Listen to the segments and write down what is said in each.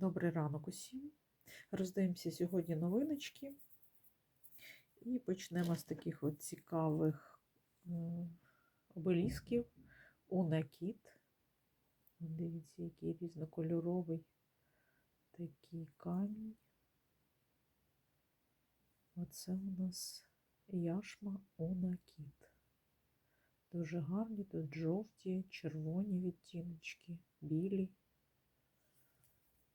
Добрий ранок усім. Роздивимося сьогодні новиночки. І почнемо з таких от цікавих обелісків. Унакіт. Дивіться, який різнокольоровий такий камінь. Оце у нас яшма Унакіт. Дуже гарні, тут жовті, червоні відтіночки, білі.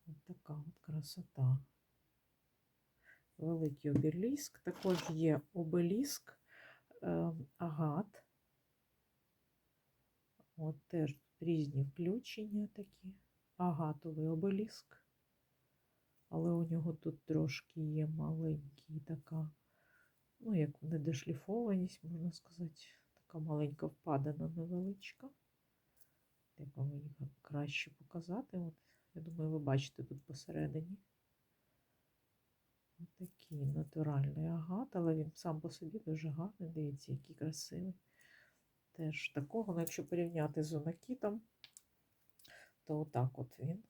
Ось така от красота. Великий обеліск. Також є обеліск е, агат. От теж різні включення такі. Агатовий обеліск. Але у нього тут трошки є маленький така, ну, як недошліфованість, можна сказати, така маленька впадина невеличка. Як вам її краще показати? Я думаю, ви бачите тут посередині. Такий натуральний агат, але він сам по собі дуже гарний. Дивіться, який красивий. Теж такого, ну якщо порівняти з онакітом, то отак от він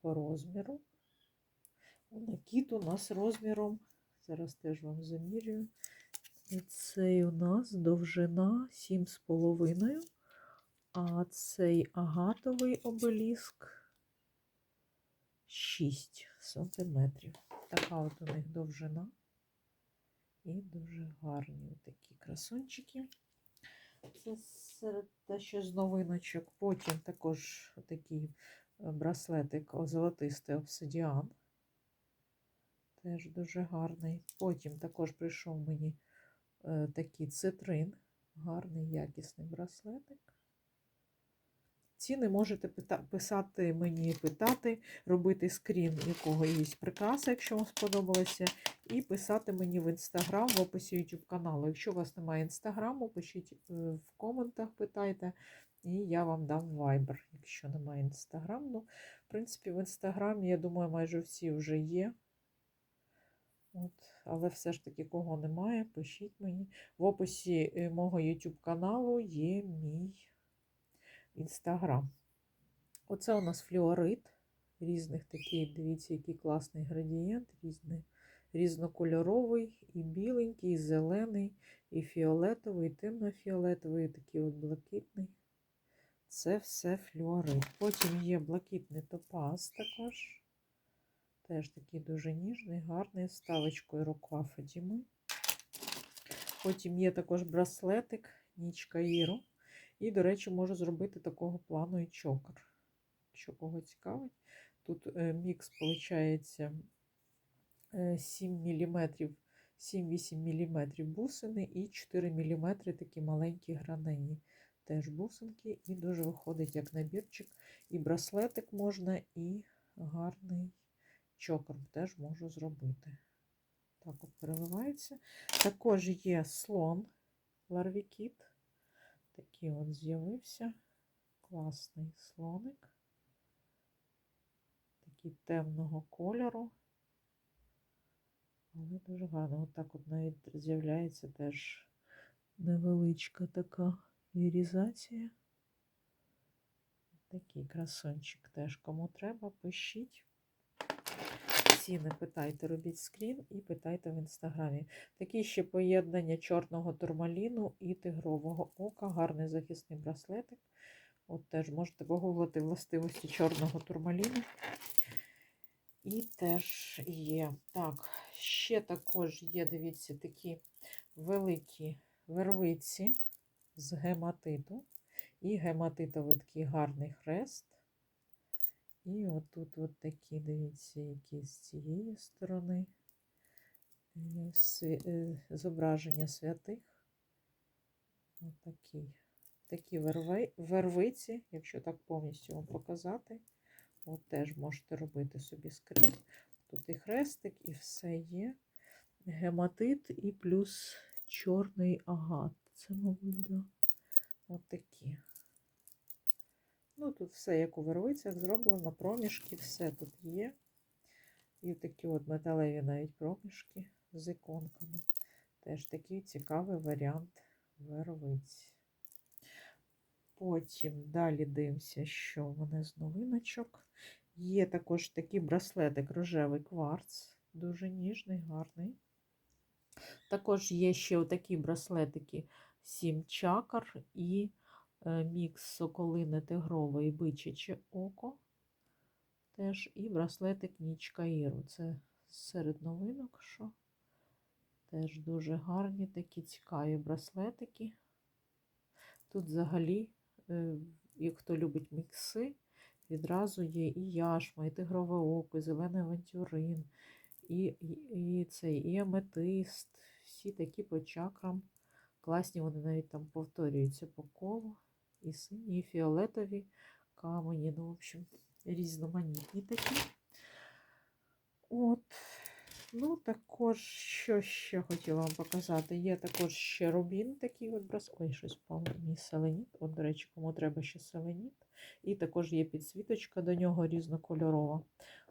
по розміру. Онакіт у нас розміром, зараз теж вам замірюю. І цей у нас довжина 7,5. А цей агатовий обеліск 6 сантиметрів. Така от у них довжина. І дуже гарні такі красунчики. Це серед те, що з новиночок. Потім також такий браслетик золотистий обсидіан. Теж дуже гарний. Потім також прийшов мені е, такий цитрин. Гарний якісний браслетик. Ціни можете писати мені, питати, робити скрін якого є прикраса, якщо вам сподобалося, і писати мені в інстаграм в описі YouTube каналу. Якщо у вас немає інстаграму, пишіть в коментах, питайте, і я вам дам вайбер, якщо немає інстаграму. Ну, в принципі, в інстаграмі, я думаю, майже всі вже є. От, Але все ж таки, кого немає, пишіть мені. В описі е, мого YouTube каналу є мій. Інстаграм. Оце у нас флюорит різних таких, дивіться, який класний градієнт, різний, різнокольоровий, і біленький, і зелений, і фіолетовий, і темно-фіолетовий, і такий от блакитний. Це все флюорит. Потім є блакитний топаз також. Теж такий дуже ніжний, гарний, з ставочкою рукава Фадіми. Потім є також браслетик, нічка Іру. І, до речі, можу зробити такого плану і чокер. Якщо кого цікавить. Тут е, мікс, виходить, 7 мм, 7-8 мм бусини і 4 мм такі маленькі гранені. Теж бусинки, і дуже виходить як набірчик. І браслетик можна, і гарний чокер теж можу зробити. Так от переливається. Також є слон ларвікіт. Такий от з'явився класний слоник, такий темного кольору, але дуже гарно. Отак от навіть з'являється теж невеличка така ірізація. Такий красончик теж кому треба, пишіть. Ціни питайте, робіть скрін і питайте в інстаграмі. Такі ще поєднання чорного турмаліну і тигрового ока, гарний захисний браслетик. От теж можете погуглити властивості чорного турмаліну. І теж є. Так, ще також є, дивіться, такі великі вервиці з гематиту. І гематитовий такий гарний хрест. І отут от такі, дивіться, які з цієї сторони е, зображення святих. Отакі. Такі вервиці, якщо так повністю вам показати, от теж можете робити собі скрін. Тут і хрестик, і все є. Гематит, і плюс чорний агат. Це, мабуть, да. От такі. Ну, тут все, як у вервицях, зроблено, проміжки, все тут є. І такі от металеві навіть проміжки з іконками. Теж такий цікавий варіант вервиць. Потім далі дивимося, що в мене з новиночок. Є також такий браслетик рожевий кварц, дуже ніжний, гарний. Також є ще отакі браслетики 7 чакр і мікс соколине тигрове і бичаче око. Теж і браслетик Нічка Іру. Це серед новинок, що теж дуже гарні такі цікаві браслетики. Тут взагалі, е, як хто любить мікси, відразу є і яшма, і тигрове око, і зелений авантюрин, і, і, і цей, і аметист. Всі такі по чакрам. Класні, вони навіть там повторюються по колу. І сині, і фіолетові камені. Ну, в общем, різноманітні такі. От. Ну, також, що ще хотіла вам показати, є також ще рубін такий от брас. Ой, щось впало мій селеніт. От, до речі, кому треба ще селеніт. І також є підсвіточка до нього різнокольорова.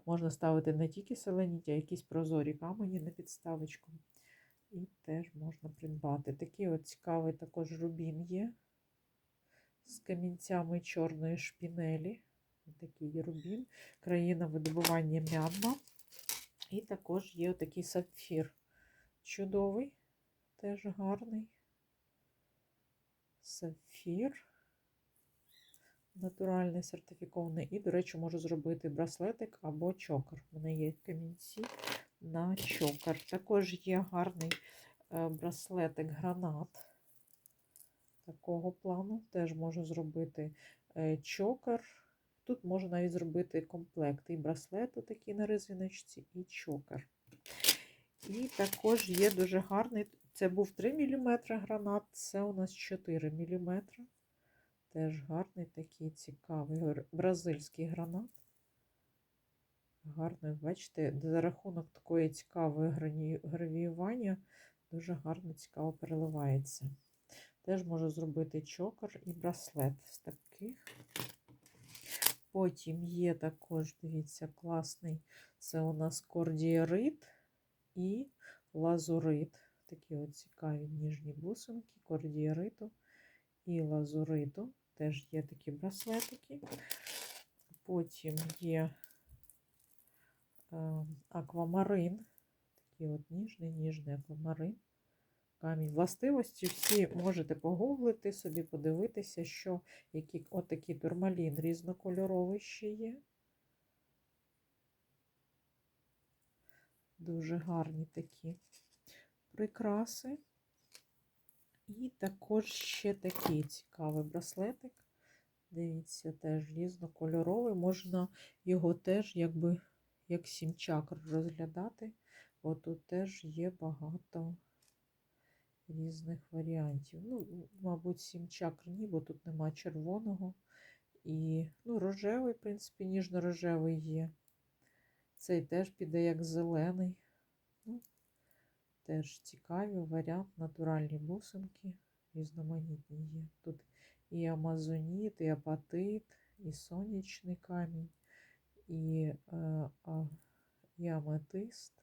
Можна ставити не тільки селеніт, а якісь прозорі камені на підставочку. І теж можна придбати. Такий от цікавий також рубін є з камінцями чорної шпінелі. Такий рубін, країна видобування Мянма. І також є такий сапфір. Чудовий, теж гарний. Сапфір. Натуральний сертифікований. І, до речі, можу зробити браслетик або чокер. У мене є камінці на чокер. Також є гарний е, браслетик гранат. Такого плану. Теж можу зробити е, чокер. Тут можна навіть зробити комплект. І браслет такий на резиночці, і чокер. І також є дуже гарний. Це був 3 мм гранат, це у нас 4 мм. Теж гарний такий цікавий бразильський гранат. Гарний, бачите, за рахунок такої цікавої гравіювання дуже гарно цікаво переливається. Теж можу зробити чокер і браслет з таких. Потім є також, дивіться, класний. Це у нас кордієрит і лазурит. Такі от цікаві ніжні бусинки, кордієриту і лазуриту. Теж є такі браслетики. Потім є е, аквамарин. Такий от ніжний, ніжний аквамарин. Камінь властивості всі можете погуглити собі, подивитися, що які отакий турмалін різнокольоровий ще є. Дуже гарні такі прикраси. І також ще такий цікавий браслетик. Дивіться, теж різнокольоровий. Можна його теж якби як сім чакр розглядати, бо тут теж є багато різних варіантів. Ну, мабуть, сім чакр ні, бо тут нема червоного. І ну, рожевий, в принципі, ніжно-рожевий є. Цей теж піде як зелений. Ну, теж цікавий варіант, натуральні бусинки, різноманітні є. Тут і амазоніт, і апатит, і сонячний камінь, і, е, а, і аметист,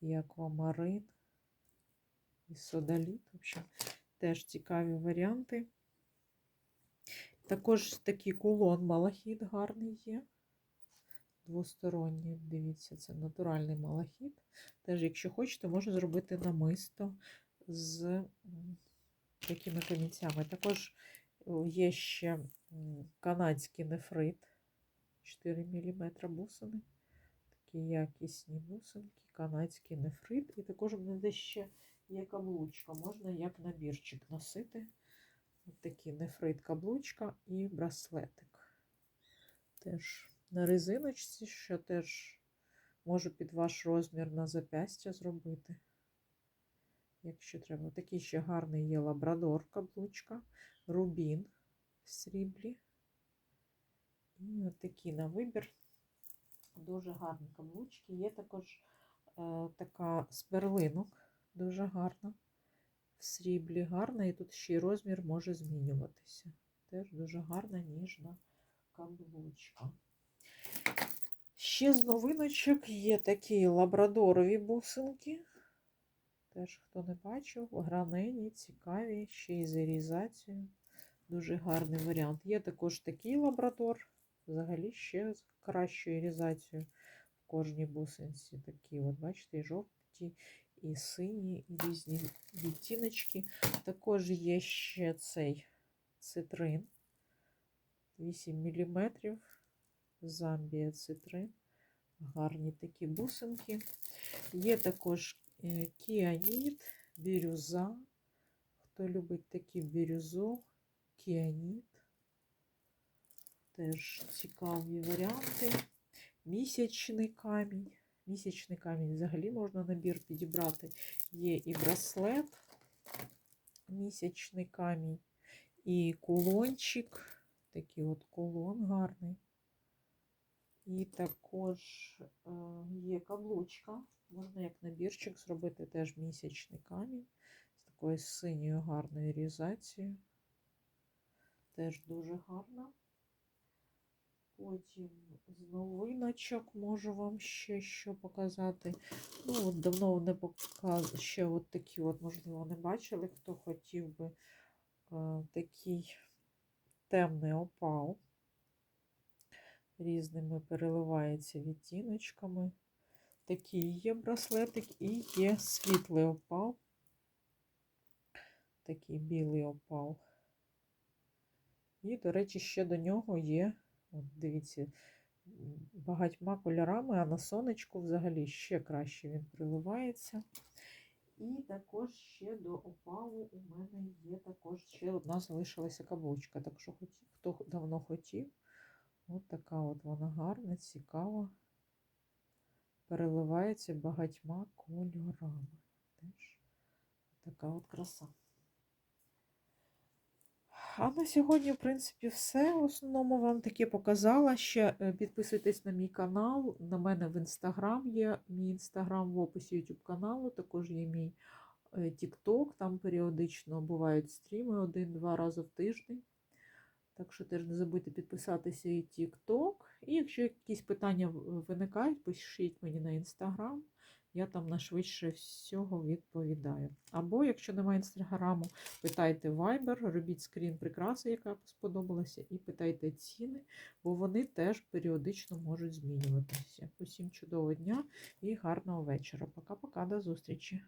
і аквамарин і содаліт. В общем, теж цікаві варіанти. Також такий кулон малахіт гарний є. Двосторонній, дивіться, це натуральний малахіт. Теж, якщо хочете, можна зробити намисто з такими камінцями. Також є ще канадський нефрит 4 мм бусини. Такі якісні бусинки, канадський нефрит. І також десь ще є каблучка. Можна як набірчик носити. Ось такі нефрит каблучка і браслетик. Теж на резиночці, що теж можу під ваш розмір на запястя зробити. Якщо треба. Такий ще гарний є лабрадор каблучка, рубін в сріблі. І такі на вибір. Дуже гарні каблучки. Є також е, така з перлинок, дуже гарна. В сріблі гарна, і тут ще й розмір може змінюватися. Теж дуже гарна, ніжна каблучка. Ще з новиночок є такі лабрадорові бусинки. Теж, хто не бачив, гранені, цікаві, ще й з ірізацією. Дуже гарний варіант. Є також такий лабрадор. взагалі ще з кращою різацією в кожній бусинці. Такі, от, бачите, жовті, і сині, і різні відтіночки. Також є ще цей цитрин 8 мм. Замбія цитрин. Гарні такі бусинки. Є також е, кіаніт, бірюза. Хто любить такі бірюзу, кіаніт. Теж цікаві варіанти. Місячний камінь. Місячний камінь взагалі можна набір підібрати. Є і браслет, місячний камінь, і кулончик. Такий от кулон гарний. І також е, є каблучка. Можна як набірчик зробити теж місячний камінь з такою синьою гарною різацією. Теж дуже гарна. Потім з новиночок можу вам ще що показати. Ну, от давно не показувала. Ще от такі, от, можливо, не бачили, хто хотів би е, такий темний опал. Різними переливається відтіночками. Такий є браслетик і є світлий опал. Такий білий опал. І, до речі, ще до нього є, от дивіться, багатьма кольорами, а на сонечку взагалі ще краще він приливається. І також ще до опалу у мене є також ще одна залишилася каблучка. Так що хто давно хотів, от така от вона гарна, цікава. Переливається багатьма кольорами. Теж така от краса. А на сьогодні, в принципі, все. В основному вам таке показала. Ще е, підписуйтесь на мій канал. На мене в інстаграм є. Мій інстаграм в описі YouTube каналу. Також є мій е, TikTok. Там періодично бувають стріми один-два рази в тиждень. Так що теж не забудьте підписатися і TikTok. І якщо якісь питання виникають, пишіть мені на інстаграм. Я там на швидше всього відповідаю. Або, якщо немає інстаграму, питайте Viber, робіть скрін прикраси, яка сподобалася, і питайте ціни, бо вони теж періодично можуть змінюватися. Усім чудового дня і гарного вечора. Пока-пока, до зустрічі!